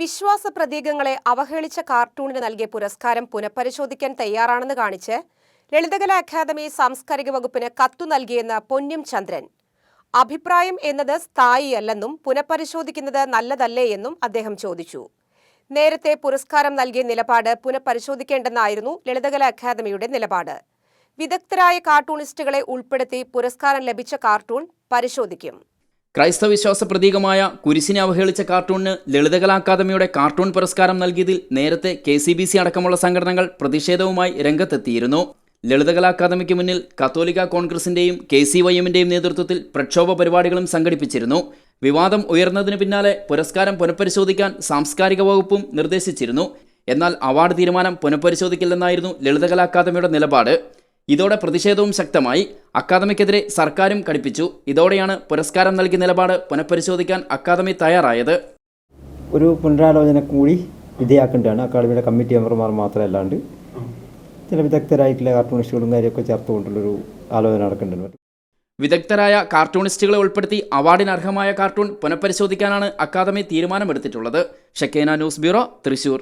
വിശ്വാസ പ്രതീകങ്ങളെ അവഹേളിച്ച കാർട്ടൂണിന് നൽകിയ പുരസ്കാരം പുനഃപരിശോധിക്കാൻ തയ്യാറാണെന്ന് കാണിച്ച് ലളിതകലാ അക്കാദമി സാംസ്കാരിക വകുപ്പിന് കത്തു നൽകിയെന്ന് പൊന്നും ചന്ദ്രൻ. അഭിപ്രായം എന്നത് സ്ഥായിയല്ലെന്നും പുനഃപരിശോധിക്കുന്നത് നല്ലതല്ലേ എന്നും അദ്ദേഹം ചോദിച്ചു. നേരത്തെ പുരസ്കാരം നൽകിയ നിലപാട് പുനഃപരിശോധിക്കേണ്ടെന്നായിരുന്നു ലളിതകലാ അക്കാദമിയുടെ നിലപാട്. വിദഗ്ധരായ കാർട്ടൂണിസ്റ്റുകളെ ഉൾപ്പെടുത്തി പുരസ്കാരം ലഭിച്ച കാർട്ടൂൺ പരിശോധിക്കും. ക്രൈസ്തവ വിശ്വാസ പ്രതീകമായ കുരിശിനെ അവഹേളിച്ച കാർട്ടൂണിന് ലളിതകലാ അക്കാദമിയുടെ കാർട്ടൂൺ പുരസ്കാരം നൽകിയതിൽ നേരത്തെ കെ സി ബി സി അടക്കമുള്ള സംഘടനകൾ പ്രതിഷേധവുമായി രംഗത്തെത്തിയിരുന്നു. ലളിതകലാ അക്കാദമിക്ക് മുന്നിൽ കത്തോലിക്ക കോൺഗ്രസിന്റെയും കെ സി വൈ എമ്മിന്റെയും നേതൃത്വത്തിൽ പ്രക്ഷോഭ പരിപാടികളും സംഘടിപ്പിച്ചിരുന്നു. വിവാദം ഉയർന്നതിന് പിന്നാലെ പുരസ്കാരം പുനഃപരിശോധിക്കാൻ സാംസ്കാരിക വകുപ്പും നിർദ്ദേശിച്ചിരുന്നു. എന്നാൽ അവാർഡ് തീരുമാനം പുനഃപരിശോധിക്കില്ലെന്നായിരുന്നു ലളിതകലാ അക്കാദമിയുടെ നിലപാട്. ഇതോടെ പ്രതിഷേധവും ശക്തമായി. അക്കാദമിക്കെതിരെ സർക്കാരും കടുപ്പിച്ചു ഇതോടെയാണ് പുരസ്കാരം നൽകിയ നിലപാട് പുനഃപരിശോധിക്കാൻ അക്കാദമി തയ്യാറായത്. ഒരു പുനരാലോചന കൂടി വിധേയാക്കേണ്ടതാണ് അക്കാദമിയുടെ കമ്മിറ്റി മെമ്പർമാർ മാത്രമല്ലാണ്ട് ചില വിദഗ്ധരായിട്ടുള്ള കാർട്ടൂണിസ്റ്റുകളും കാര്യമൊക്കെ ചേർത്തുകൊണ്ടുള്ളൊരു ആലോചന നടക്കേണ്ടതുണ്ട്. വിദഗ്ധരായ കാർട്ടൂണിസ്റ്റുകളെ ഉൾപ്പെടുത്തി അവാർഡിന് അർഹമായ കാർട്ടൂൺ പുനഃപരിശോധിക്കാനാണ് academy തീരുമാനമെടുത്തിട്ടുള്ളത്. Shakeena news bureau Thrissur.